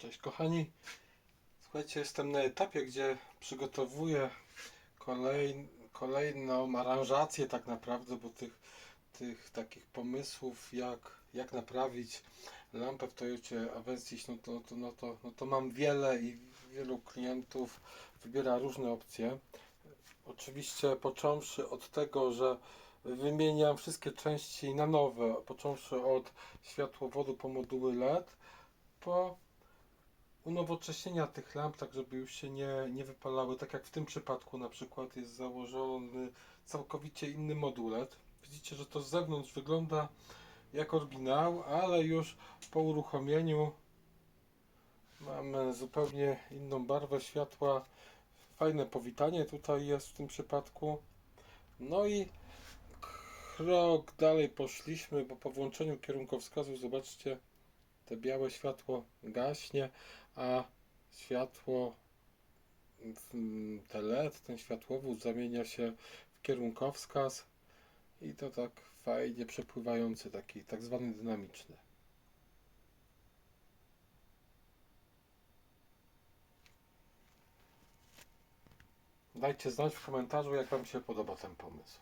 Cześć kochani. Słuchajcie, jestem na etapie, gdzie przygotowuję kolej, kolejną aranżację tak naprawdę, bo tych, tych takich pomysłów, jak, jak naprawić lampę w Toyocie Avensis, no to, to, no, to, no to mam wiele i wielu klientów wybiera różne opcje. Oczywiście począwszy od tego, że wymieniam wszystkie części na nowe, począwszy od światłowodu po moduły LED, po unowocześnienia tych lamp, tak żeby już się nie, nie wypalały, tak jak w tym przypadku na przykład jest założony całkowicie inny moduł LED. Widzicie, że to z zewnątrz wygląda jak oryginał, ale już po uruchomieniu mamy zupełnie inną barwę światła. Fajne powitanie tutaj jest w tym przypadku. No i krok dalej poszliśmy, bo po włączeniu kierunkowskazu zobaczcie, te białe światło gaśnie, a światło te LED, ten światłowód zamienia się w kierunkowskaz i to tak fajnie przepływający, taki tak zwany dynamiczny. Dajcie znać w komentarzu, jak Wam się podoba ten pomysł.